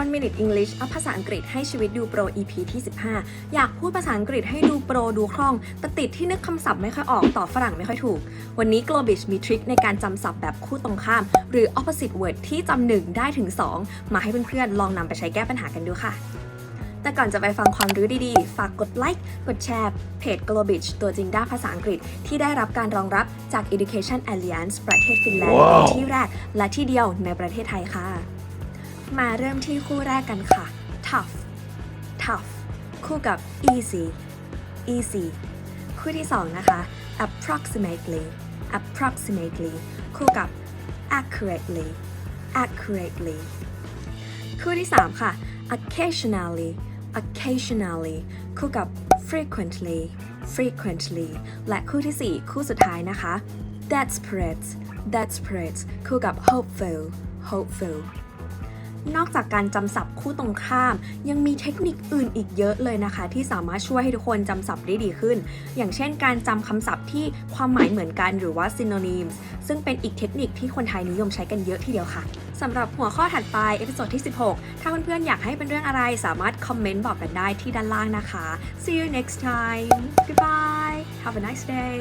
One Minute English อัพภาษาอังกฤษให้ชีวิตดูโปร EP ที่ 15 อยากพูดภาษาอังกฤษให้ดูโปรดูคล่อง แต่ติดที่นึกคำศัพท์ไม่ค่อยออกตอบฝรั่งไม่ค่อยถูก วันนี้ Globich มีทริคในการจำศัพท์แบบคู่ตรงข้าม หรือ opposite word ที่จำหนึ่งได้ถึง 2 มาให้เพื่อนๆ ลองนำไปใช้แก้ปัญหากันดูค่ะ แต่ก่อนจะไปฟังความรู้ดีๆ ฝากกดไลค์กดแชร์เพจ Globich ตัวจริงด้านภาษาอังกฤษ ที่ได้รับการรองรับจาก Education Alliance ประเทศฟินแลนด์ว้าวเป็นที่แรกและที่เดียวในประเทศไทยค่ะ มาเริ่มที่คู่แรกกันค่ะ tough tough คู่กับ easy easy คู่ที่สองนะคะ approximately approximately คู่กับ accurately accurately คู่ที่3ค่ะ occasionally occasionally คู่กับ frequently frequently และคู่ทีสี่4คู่สุดท้ายนะคะ desperate desperate คู่กับ hopeful hopeful นอกจากการจำศัพท์คู่ตรงข้าม ยังมีเทคนิคอื่นอีกเยอะเลยนะคะ ที่สามารถช่วยให้ทุกคนจำศัพท์ได้ดีขึ้น อย่างเช่น การจำคำศัพท์ที่ความหมายเหมือนกันหรือว่า synonyms ซึ่งเป็นอีกเทคนิคที่คนไทยนิยมใช้กันเยอะทีเดียวค่ะสำหรับหัวข้อถัดไปเอพิโซดที่ 16 ถ้าเพื่อนๆอยากให้เป็นเรื่องอะไรสามารถคอมเมนต์บอกกันได้ที่ด้านล่างนะคะ see you next time goodbye have a nice day